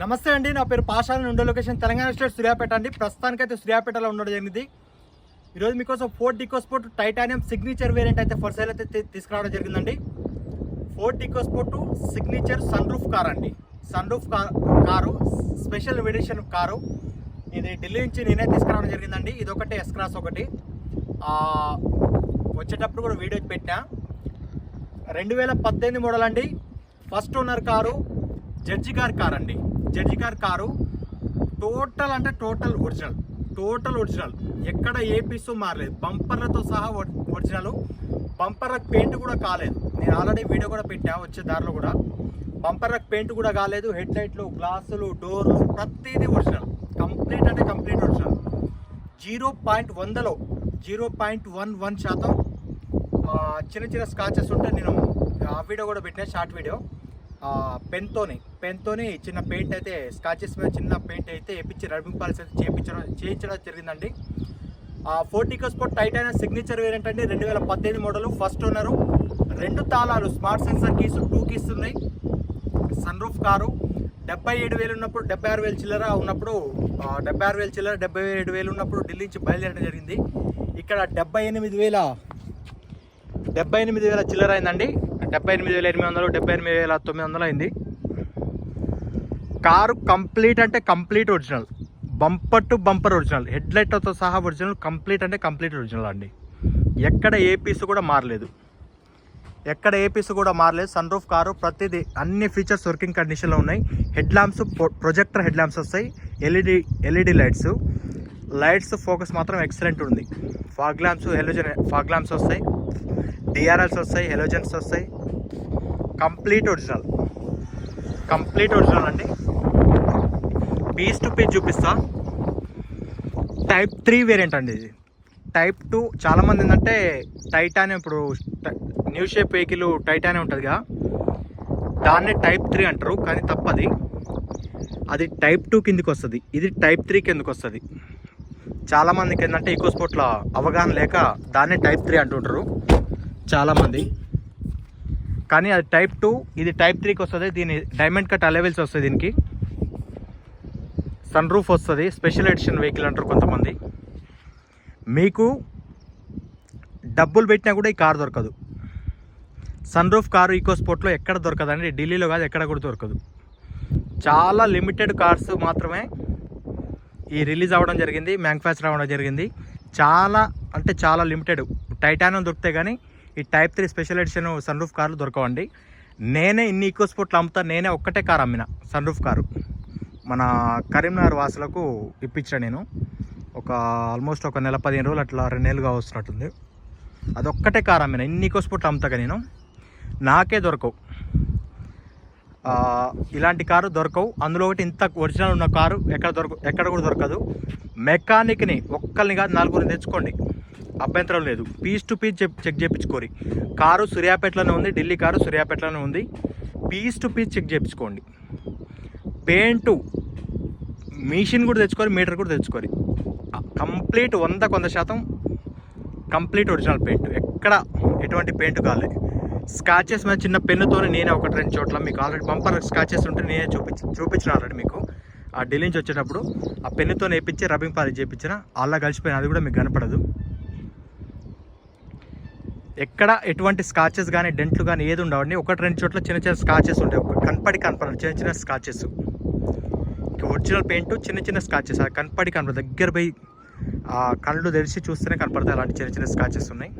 నమస్తే అండి నా పేరు పాషాల నుండి లొకేషన్ తెలంగాణ స్టేట్ సూర్యాపేట అండి. ప్రస్తుతానికైతే సూర్యాపేటలో ఉండడం జరిగింది. ఈరోజు మీకోసం Ford EcoSport Titanium signature variant అయితే ఫర్ సేల్ అయితే తీసుకురావడం జరిగిందండి. Ford EcoSport signature sunroof car అండి. Sunroof car special edition car. ఇది ఢిల్లీ నుంచి నేనే తీసుకురావడం జరిగిందండి. ఇది ఒకటి ఎస్ క్రాస్ ఒకటి. వచ్చేటప్పుడు కూడా వీడియో పెట్టా. రెండు వేల పద్దెనిమిది మోడల్ అండి. ఫస్ట్ ఓనర్ కారు జడ్జి గారి కార్ అండి జడ్జి గారి కారు టోటల్ అంటే టోటల్ ఒరిజినల్. Total original. ఎక్కడ ఏ పీసు మారలేదు. బంపర్లతో సహా ఒరిజినల్. బంపర్లకు పెయింట్ కూడా కాలేదు. నేను ఆల్రెడీ వీడియో కూడా పెట్టా వచ్చే దారిలో కూడా. బంపర్లకు పెయింట్ కూడా కాలేదు. హెడ్ లైట్లు గ్లాసులు డోర్లు ప్రతిదీ ఒరిజినల్. కంప్లీట్ అంటే కంప్లీట్ ఒరిజినల్. జీరో పాయింట్ వందలో జీరో పాయింట్ వన్ వన్ శాతం చిన్న చిన్న స్కాచెస్ ఉంటే నేను ఆ వీడియో కూడా పెట్టిన షార్ట్ వీడియో. పెన్తోని పెన్తోని చిన్న పెయింట్ అయితే స్కాచెస్ మీద చిన్న పెయింట్ అయితే వేయించి రబ్బింగ్ పాలిస్ అయితే చేయించడం చేయించడం జరిగిందండి. ఫోర్టీకో స్పోర్ట్ అయిన సిగ్నేచర్ వేరియంట్ అండి రెండు వేల పద్దెనిమిది మోడల్. ఫస్ట్ ఓనరు రెండు తాళాలు smart sensor keys two keys ఉన్నాయి. సన్ రూఫ్ కారు డెబ్బై ఏడు వేలు ఉన్నప్పుడు డెబ్బై ఆరు వేలు చిల్లర ఉన్నప్పుడు డెబ్బై ఆరు వేలు చిల్లర డెబ్బై ఏడు వేలు ఉన్నప్పుడు ఢిల్లీ నుంచి బయలుదేరడం జరిగింది. ఇక్కడ డెబ్బై ఎనిమిది వేల డెబ్బై ఎనిమిది వేల చిల్లర అయిందండి. డెబ్బై ఎనిమిది వేల ఎనిమిది వందలు డెబ్బై ఎనిమిది వేల తొమ్మిది వందలు అయింది. కారు కంప్లీట్ అంటే complete original. Bumper to bumper original. Head లైట్తో సహా ఒరిజినల్ కంప్లీట్ అంటే కంప్లీట్ ఒరిజినల్ అండి. ఎక్కడ ఏ పీస్ కూడా మారలేదు. ఎక్కడ ఏ పీస్ కూడా మారలేదు. సన్ రూఫ్ కారు ప్రతిదీ అన్ని ఫీచర్స్ వర్కింగ్ కండిషన్లో ఉన్నాయి. Head lamps projector head lamps వస్తాయి. LED LED lights. Lights focus మాత్రం ఎక్సలెంట్ ఉంది. Fog lamps halogen fog lamps వస్తాయి. డిఆర్ఎల్స్ వస్తాయి హెలోజన్స్ వస్తాయి. Complete original. కంప్లీట్ ఒరిజినల్ అండి. పీస్ టు పీస్ చూపిస్తా. టైప్ త్రీ వేరియంట్ అండి ఇది. టైప్ టూ చాలామంది ఏంటంటే టైటానియం ఇప్పుడు ట- న్యూ షేప్ వెహికల్ టైటానియం ఉంటుందిగా దాన్నే టైప్ త్రీ అంటారు కానీ తప్పది. అది టైప్ టూ కిందకి వస్తుంది. ఇది టైప్ త్రీ కిందకి వస్తుంది. చాలామందికి ఏంటంటే ఈకో స్పోర్ట్లో అవగాహన లేక దాన్నే టైప్ త్రీ అంటుంటారు. చాలామంది. కానీ అది టైప్ టూ ఇది టైప్ త్రీకి వస్తుంది. దీని డైమండ్ కట్ అలెవెల్స్ వస్తాయి దీనికి. సన్ రూఫ్ వస్తుంది. స్పెషల్ ఎడిషన్ వెహికల్ అంటారు కొంతమంది. మీకు డబ్బులు పెట్టినా కూడా ఈ కార్ దొరకదు. సన్ రూఫ్ కారు ఈకో స్పోర్ట్లో ఎక్కడ దొరకదండి? ఢిల్లీలో కాదు ఎక్కడ కూడా దొరకదు. చాలా లిమిటెడ్ కార్స్ మాత్రమే ఈ రిలీజ్ అవ్వడం జరిగింది మ్యానుఫ్యాక్చర్ అవ్వడం జరిగింది. చాలా అంటే చాలా లిమిటెడ్ టైటానియం దొరికితే కానీ ఈ type three special edition sunroof కార్లు దొరకవండి. నేనే ఇన్ని ఈకో స్పోర్ట్లు అమ్ముతా నేనే ఒక్కటే కారు అమ్మిన సన్ రూఫ్ కారు. మన కరీంనగర్ వాసులకు ఇప్పించిన నేను. ఒక ఆల్మోస్ట్ ఒక నెల పదిహేను రోజులు అట్లా రెండు నెలలుగా వస్తున్నట్టుంది అదొక్కటే కారు అమ్మిన ఇన్ని ఈకో స్పోర్ట్లు అమ్ముతాగా నేను. నాకే దొరకవు. ఇలాంటి కారు దొరకవు. అందులో ఒకటి ఇంత ఒరిజినల్ ఉన్న కారు ఎక్కడ దొరక ఎక్కడ కూడా దొరకదు. మెకానిక్ని ఒక్కరిని కాదు నలుగురిని తెచ్చుకోండి. అభ్యంతరం లేదు. Piece to piece check check చేయించుకోరి car సూర్యాపేటలోనే ఉంది ఢిల్లీ కారు సూర్యాపేటలోనే ఉంది. పీస్ టు పీస్ చెక్ చేయించుకోండి పెయింటు మిషన్ కూడా తెచ్చుకొని మీటర్ కూడా తెచ్చుకోరి. కంప్లీట్ వంద కొంత శాతం కంప్లీట్ ఒరిజినల్ పెయింట్ ఎక్కడ ఎటువంటి పెయింట్ కాలే. స్కాచెస్ మీద చిన్న పెన్నుతోనే నేనే ఒకటి రెండు చోట్ల మీకు ఆల్రెడీ బంపర్ స్కాచెస్ ఉంటే నేనే చూపించి చూపించిన ఆల్రెడీ మీకు. ఆ ఢిల్లీ నుంచి వచ్చేటప్పుడు ఆ పెన్నుతో వేయించి రబ్బింగ్ పాలి చేయించిన అలా కలిసిపోయిన అది కూడా మీకు కనపడదు. ఎక్కడ ఎటువంటి స్కాచెస్ కానీ డెంట్లు కానీ ఏది ఉండవండి. ఒకటి రెండు చోట్ల చిన్న చిన్న స్కాచెస్ ఉంటాయి. ఒక కనపడి కనపడదు. చిన్న చిన్న స్కాచెస్ ఒరిజినల్ పెయింట్ చిన్న చిన్న స్కాచెస్ అది కనపడి కనపడదు. దగ్గర పోయి ఆ కళ్ళు తెరిచి చూస్తేనే కనపడతాయి అలాంటి చిన్న చిన్న స్కాచెస్ ఉన్నాయి.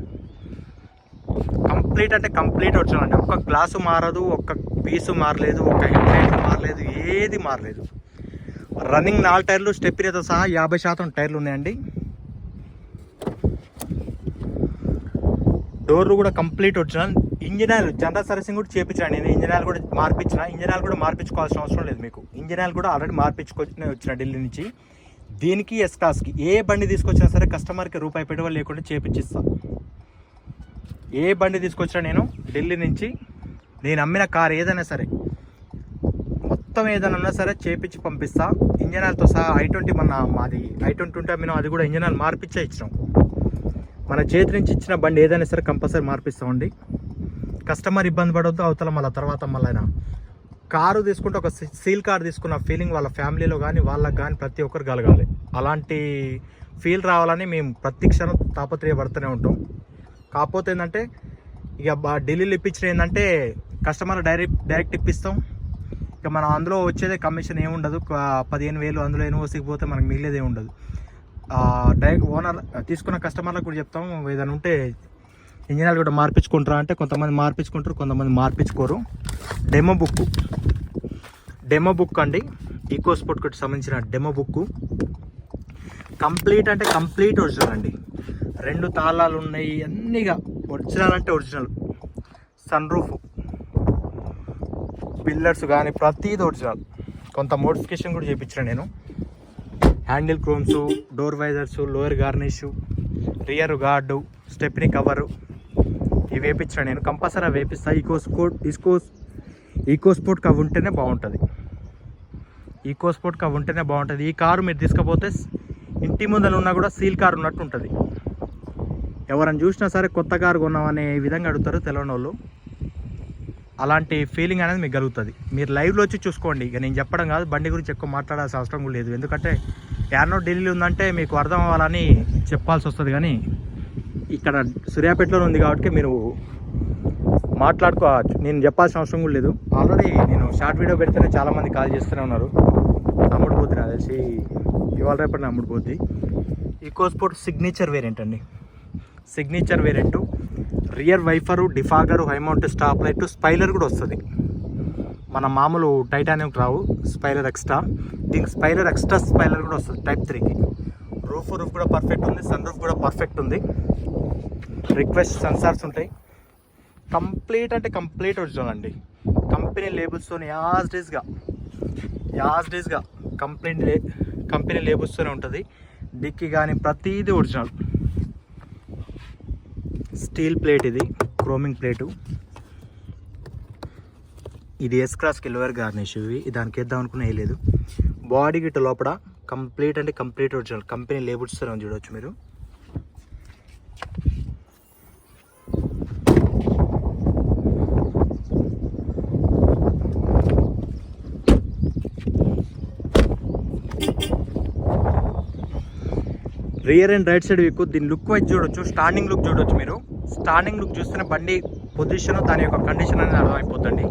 కంప్లీట్ అంటే కంప్లీట్ ఒరిజినల్ అండి. ఒక్క గ్లాసు మారదు ఒక్క పీసు మారలేదు ఒక హెడ్లైట్ మారలేదు ఏది మారలేదు. రన్నింగ్ నాలుగు టైర్లు స్టెప్ సహా యాభై శాతం టైర్లు ఉన్నాయండి. డోర్లు కూడా complete original engine oil general servicing కూడా చేయించాను నేను ఇంజిన్ ఆయిల్ కూడా మార్పించిన ఇంజిన్ ఆయిల్ కూడా మార్పించుకోవాల్సిన అవసరం లేదు మీకు. ఇంజిన్ ఆయిల్ కూడా ఆల్రెడీ మార్పించుకొని వచ్చిన ఢిల్లీ నుంచి. దీనికి ఎస్కాస్కి ఏ బండి తీసుకొచ్చినా సరే కస్టమర్కి రూపాయి పెట్టుబడి లేకుండా చేపించిస్తా. ఏ బండి తీసుకొచ్చినా నేను ఢిల్లీ నుంచి నేను అమ్మిన కార్ ఏదైనా సరే మొత్తం ఏదైనా ఉన్నా సరే చేపించి పంపిస్తా. ఇంజన్ ఆయిల్తో సహా ఐ ట్వంటీ మన మాది ఐ ట్వంటీ ఉంటే మేము అది కూడా ఇంజన్ ఆయిల్ మార్పిచ్చే ఇచ్చినాం. మన చేతి నుంచి ఇచ్చిన బండి ఏదైనా సరే కంపల్సరీ మార్పిస్తామండి కస్టమర్ ఇబ్బంది పడవద్దు అవతల మళ్ళీ తర్వాత మళ్ళీ ఆయన కారు తీసుకుంటే ఒక సీల్ కార్ తీసుకున్న ఫీలింగ్ వాళ్ళ ఫ్యామిలీలో కానీ వాళ్ళకి కానీ ప్రతి ఒక్కరు కలగాలి. అలాంటి ఫీల్ రావాలని మేము ప్రతి క్షణం తాపత్రయపడుతూనే ఉంటాం. కాకపోతే ఏంటంటే ఇక బా ఢిల్లీలో ఇప్పించిన ఏంటంటే కస్టమర్ డైరెక్ట్ డైరెక్ట్ ఇప్పిస్తాం. ఇక మనం అందులో వచ్చేదే కమిషన్ ఏముండదు. పదిహేను వేలు అందులో ఎన్ఓసికి పోతే మనకు మిగిలేదే ఉండదు డైరెక్ట్ ఓనర్ తీసుకున్న కస్టమర్లకు కూడా చెప్తాం. ఏదైనా ఉంటే ఇంజనీర్లు కూడా మార్పించుకుంటారా అంటే కొంతమంది మార్పించుకుంటారు కొంతమంది మార్పించుకోరు. డెమో బుక్ డెమో బుక్ అండి. ఈకో స్పోర్ట్కి సంబంధించిన డెమో బుక్ కంప్లీట్ అంటే కంప్లీట్ ఒరిజినల్ అండి. రెండు తాళాలు ఉన్నాయి. అన్నీగా ఒరిజినల్ అంటే ఒరిజినల్ సన్ రూఫ్ పిల్లర్స్ కానీ ప్రతీది ఒరిజినల్ కొంత మోడిఫికేషన్ కూడా చేయించిన నేను. Handle chromes door visors lower garnish rear guard stepney cover ఇవి వేపించాను నేను. Compulsory వేపిస్తా. Eco sport eco eco sport ఉంటేనే బాగుంటుంది. ఈకో స్పోర్ట్ ఉంటేనే బాగుంటుంది. ఈ కారు మీరు తీసుకపోతే ఇంటి ముందర ఉన్నా కూడా సీల్ కారు ఉన్నట్టు ఉంటుంది. ఎవరైనా చూసినా సరే కొత్త కారు కొన్నామనే విధంగా అడుగుతారు తెలియని వాళ్ళు. అలాంటి ఫీలింగ్ అనేది మీకు కలుగుతుంది. మీరు లైవ్లో వచ్చి చూసుకోండి. ఇక నేను చెప్పడం కాదు బండి గురించి ఎక్కువ మాట్లాడాల్సిన అవసరం కూడా లేదు. ఎందుకంటే యానో ఢిల్లీ ఉందంటే మీకు అర్థం అవ్వాలని చెప్పాల్సి వస్తుంది కానీ ఇక్కడ సూర్యాపేటలో ఉంది కాబట్టి మీరు మాట్లాడుకోవచ్చు. నేను చెప్పాల్సిన అవసరం కూడా లేదు. ఆల్రెడీ నేను షార్ట్ వీడియో పెడితేనే చాలామంది కాల్ చేస్తూనే ఉన్నారు. అమ్ముడు పోతుంది నాకు తెలిసి. ఇవాళ రేపటి అమ్ముడు పోద్ది. ఈకోస్పోర్ట్ సిగ్నేచర్ వేరియంట్ అండి. Signature variant rear wiper defogger high mount stop light spoiler కూడా వస్తుంది. మన మామూలు టైటానిక్ రావు స్పైలర్ ఎక్స్ట్రా దీనికి స్పైలర్ ఎక్స్ట్రా స్పైలర్ కూడా వస్తుంది టైప్ త్రీకి రూఫ్ రూఫ్ కూడా పర్ఫెక్ట్ ఉంది సన్ రూఫ్ కూడా పర్ఫెక్ట్ ఉంది. రిక్వెస్ట్ సెన్సార్స్ ఉంటాయి. కంప్లీట్ అంటే కంప్లీట్ ఒరిజినల్ అండి. కంపెనీ లేబుల్స్తో యాజ్ డేస్గా యాజ్ డేస్గా కంపెనీ లే కంపెనీ లేబుల్స్తోనే ఉంటుంది. డిక్కి కానీ ప్రతిదీ ఒరిజినల్ స్టీల్ ప్లేట్ ఇది క్రోమింగ్ ప్లేటు ఇది ఎస్ క్రాస్ కిల్వర్ గార్నిష్ ఇవి. దానికి వేద్దాం అనుకున్న వేయలేదు బాడీ గిట్ట లోపల కంప్లీట్ అంటే కంప్లీట్ ఒరిజినల్ కంపెనీ లేబుల్స్తోనే ఉంది చూడవచ్చు మీరు. రియర్ అండ్ రైట్ సైడ్ ఎక్కువ దీని లుక్ వైజ్ చూడొచ్చు స్టాండింగ్ లుక్ చూడొచ్చు మీరు. స్టాండింగ్ లుక్ చూస్తేనే బండి పొజిషన్ దాని యొక్క కండిషన్ అనేది అర్థమైపోతుంది.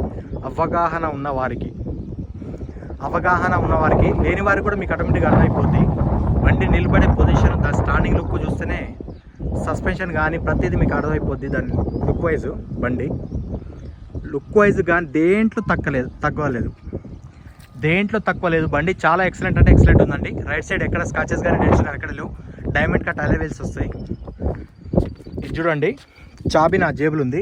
అవగాహన ఉన్న వారికి అవగాహన ఉన్న వారికి లేని వారికి కూడా మీకు ఆటోమేటిక్గా అర్థమైపోద్ది. బండి నిలబడే పొజిషన్ దాని స్టాండింగ్ లుక్ చూస్తేనే సస్పెన్షన్ కానీ ప్రతిదీ మీకు అర్థమైపోద్ది దాని లుక్ వైజ్ బండి. లుక్ వైజ్ కానీ దేంట్లో తగ్గలేదు తగ్గలేదు దేంట్లో తక్కువ లేదు బండి చాలా ఎక్సలెంట్ అంటే ఎక్సలెంట్ ఉందండి. రైట్ సైడ్ ఎక్కడ స్కాచెస్ కానీ డెంట్స్ కానీ ఎక్కడ లేవు. డైమండ్ కట్ అలెవెల్స్ వస్తాయి. ఇది చూడండి. చాబీ నా జేబులు ఉంది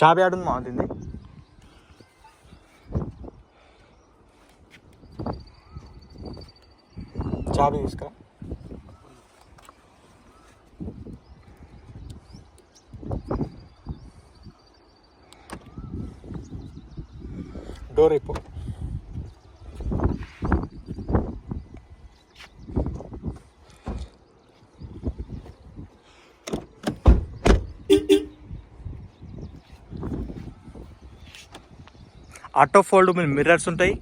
చాబీ ఆడుంది మాదింది చాబి తీసుకురా. డోర్ అయిపో. ఆటో ఫోల్డ్ మిర్రర్స్ ఉంటాయి.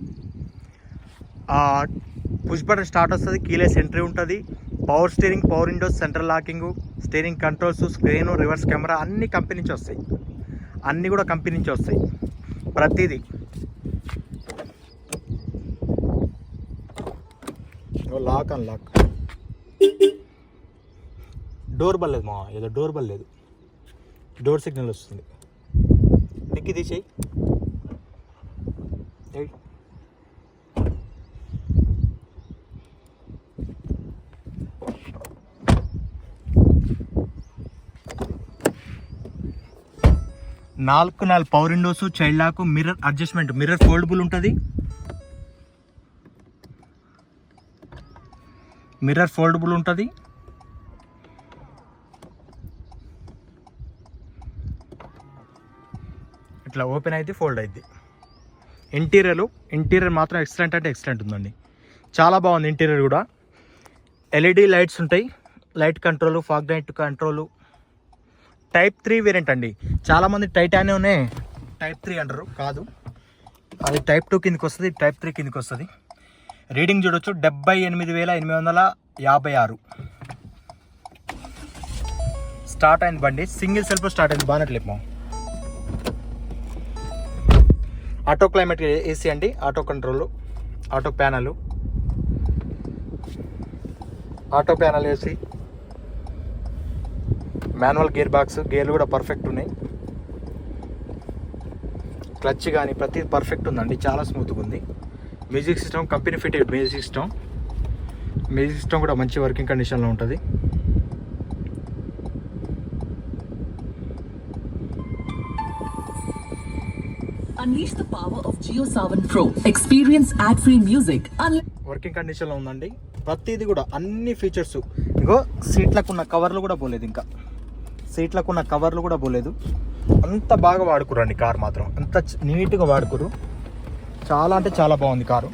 పుష్ బటన్ స్టార్ట్ వస్తుంది కీలెస్ ఎంట్రీ ఉంటుంది. Power steering power windows central locking steering controls screen reverse camera అన్ని కంపెనీ నుంచి వస్తాయి. అన్నీ కూడా కంపెనీ నుంచి వస్తాయి. ప్రతిదీ. Lock and lock. డోర్ బల్ లేదు మా ఏదో డోర్ బల్ లేదు. డోర్ సిగ్నల్ వస్తుంది. డిక్కి తీసేయి. ఏయ్. నాలుగు నాలుగు power windows child lock mirror adjustment mirror foldable ఉంటుంది. మిర్రర్ ఫోల్డబుల్ ఉంటుంది. ఇట్లా ఓపెన్ అయితే ఫోల్డ్ అయింది ఇంటీరియర్ ఇంటీరియర్ మాత్రం ఎక్సలెంట్ అంటే ఎక్సలెంట్ ఉందండి. చాలా బాగుంది ఇంటీరియర్ కూడా. ఎల్ఈడి లైట్స్ ఉంటాయి. Light control fog night control type three variant అండి. చాలామంది టైటానియోనే టైప్ త్రీ అంటారు. కాదు. అది టైప్ టూ కిందకి వస్తుంది టైప్ త్రీ కిందకి వస్తుంది. రీడింగ్ చూడొచ్చు. డెబ్బై ఎనిమిది వేల ఎనిమిది వందల యాభై ఆరు. స్టార్ట్ అయింది బండి. సింగిల్ సెల్ఫ్ స్టార్ట్ అయింది బానట్లేమో ఆటో క్లైమేట్ ఏసీ అండి auto control auto panel. Auto panel AC. Manual gear box గేర్లు కూడా పర్ఫెక్ట్ ఉన్నాయి. క్లచ్ కానీ ప్రతి పర్ఫెక్ట్ ఉందండి చాలా స్మూత్గా ఉంది. Music system company fitted music system. Music system కూడా మంచి వర్కింగ్ కండిషన్లో ఉంటుంది. Unleash the power of Geo Savan Pro. Experience ad-free music. Unli- working కండిషన్లో ఉందండి. ప్రతిది కూడా అన్ని ఫీచర్స్ ఇంకో సీట్లకు ఉన్న కవర్లు కూడా పోలేదు ఇంకా. సీట్లకు ఉన్న కవర్లు కూడా పోలేదు. అంత బాగా వాడుకురండి కార్ మాత్రం. అంత నీట్గా వాడుకురు చాలా అంటే చాలా బాగుంది కారు.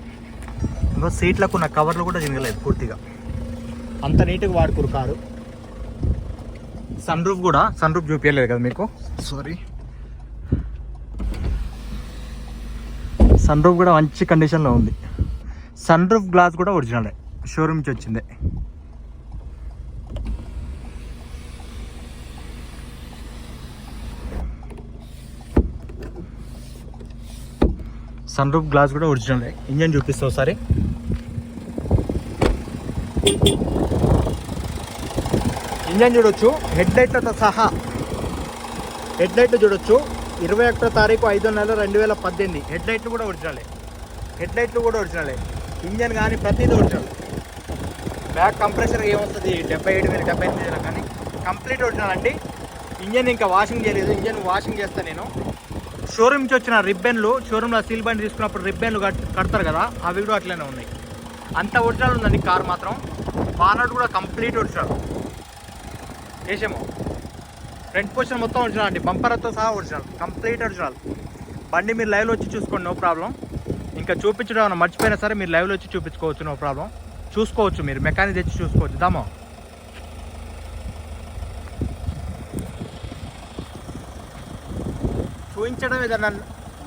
ఇంకో సీట్లకు ఉన్న కవర్లు కూడా తిరగలేదు పూర్తిగా. అంత నీట్గా వాడుకురు కారు. సన్ రూఫ్ కూడా సన్ రూఫ్ చూపించలేదు కదా మీకు? సారీ సన్ రూఫ్ కూడా మంచి కండిషన్లో ఉంది. సన్ రూఫ్ గ్లాస్ కూడా ఒరిజినలే షోరూమ్ నుంచి వచ్చిందే. సన్ రూఫ్ గ్లాస్ కూడా ఒరిజినలే ఇంజన్ చూపిస్తా ఒకసారి. ఇంజన్ చూడొచ్చు. హెడ్ లైట్లతో సహా. హెడ్ లైట్లు చూడొచ్చు. ఇరవై ఒకటో తారీఖు ఐదో నెల రెండు వేల పద్దెనిమిది. హెడ్ లైట్లు కూడా ఒరిజినలే హెడ్ లైట్లు కూడా ఒరిజినలే ఇంజన్ కానీ ప్రతిదీ ఒరిజినల్ బ్యాక్ కంప్రెసర్ ఏమవుతుంది డెబ్బై ఏడు వేల డెబ్బై ఎనిమిది వేల కానీ కంప్లీట్ ఒరిజినల్ అండి. ఇంజన్ ఇంకా వాషింగ్ చేయలేదు. ఇంజన్ వాషింగ్ చేస్తాను నేను. షోరూమ్ నుంచి వచ్చిన రిబ్బెన్లు షోరూంలో సీల్ బండి తీసుకున్నప్పుడు రిబ్బెన్లు కడతారు కదా అవి కూడా అట్లనే ఉన్నాయి. అంత ఒరిజినల్ ఉందండి కార్ మాత్రం. బానట్ కూడా కంప్లీట్ ఒరిజినల్ చేసాము. ఫ్రంట్ పొజిషన్ మొత్తం ఒరిజినల్ అండి. బంపర్తో సహా ఒరిజినల్ కంప్లీట్ ఒరిజినల్ బండి మీరు లైవ్లో వచ్చి చూసుకోండి నో ప్రాబ్లం ఇంకా చూపించడం ఏమైనా మర్చిపోయినా సరే మీరు లైవ్లో వచ్చి చూపించుకోవచ్చు నో ప్రాబ్లం చూసుకోవచ్చు మీరు. మెకానిక్ తెచ్చి చూసుకోవచ్చు. దామో చూపించడం ఏదన్నా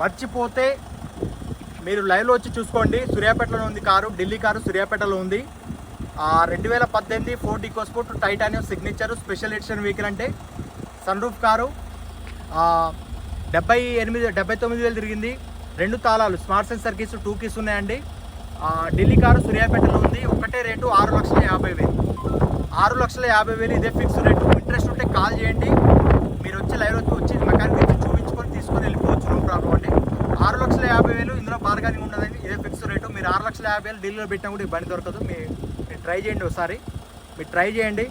మర్చిపోతే మీరు లైవ్లో వచ్చి చూసుకోండి. సూర్యాపేటలో ఉంది కారు. ఢిల్లీ కారు సూర్యాపేటలో ఉంది. రెండు వేల పద్దెనిమిది Ford EcoSport titanium signature special edition vehicle అంటే సన్రూఫ్ కారు. డెబ్బై ఎనిమిది డెబ్బై తొమ్మిది వేలు తిరిగింది. రెండు తాళాలు smart sensor keys two keys ఉన్నాయండి. ఢిల్లీ కారు సూర్యాపేటలో ఉంది. ఒకటే రేటు ఆరు లక్షల యాభై వేలు. ఆరు లక్షల యాభై వేలు ఇదే ఫిక్స్ రేటు. ఇంట్రెస్ట్ ఉంటే కాల్ చేయండి. మీరు వచ్చి లైవ్ వచ్చి వచ్చి మెకానిక్ వచ్చి చూపించుకొని తీసుకొని వెళ్ళిపోవచ్చు. నో ప్రాబ్లం అండి. ఆరు లక్షల యాభై వేలు ఇందులో బార్గానింగ్ ఉండదండి ఇదే ఫిక్స్ రేటు. మీరు ఆరు లక్షల యాభై వేలు ఢిల్లీలో పెట్టినా కూడా ఇబ్బంది దొరకదు. మీ మీరు ట్రై చేయండి ఒకసారి. మీరు ట్రై చేయండి.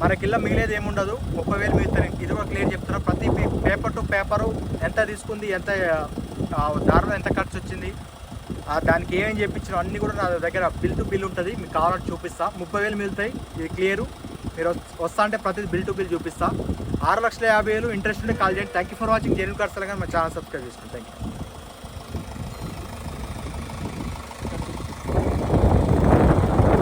మనకిల్లా మిగిలేదు ఏముండదు. ముప్పై వేలు మిగుతాయి ఇది కూడా క్లియర్ చెప్తున్నా. ప్రతి పేపర్ టు పేపరు ఎంత తీసుకుంది ఎంత దారిలో ఎంత ఖర్చు వచ్చింది దానికి ఏమేమి చెప్పించిన అన్నీ కూడా నా దగ్గర బిల్ టు బిల్ ఉంటుంది. మీకు కావాలంటే చూపిస్తా. ముప్పై వేలు మిగులుతాయి. ఇది క్లియరు మీరు వస్తా అంటే ప్రతిది బిల్ టు బిల్ చూపిస్తా. ఆరు లక్షల యాభై వేలు ఇంట్రెస్ట్ ఉంటే కాల్ చేయండి. Thank you for watching genuine cars Telangana మా ఛానల్ సబ్స్క్రైబ్ చేసుకోండి. Thank you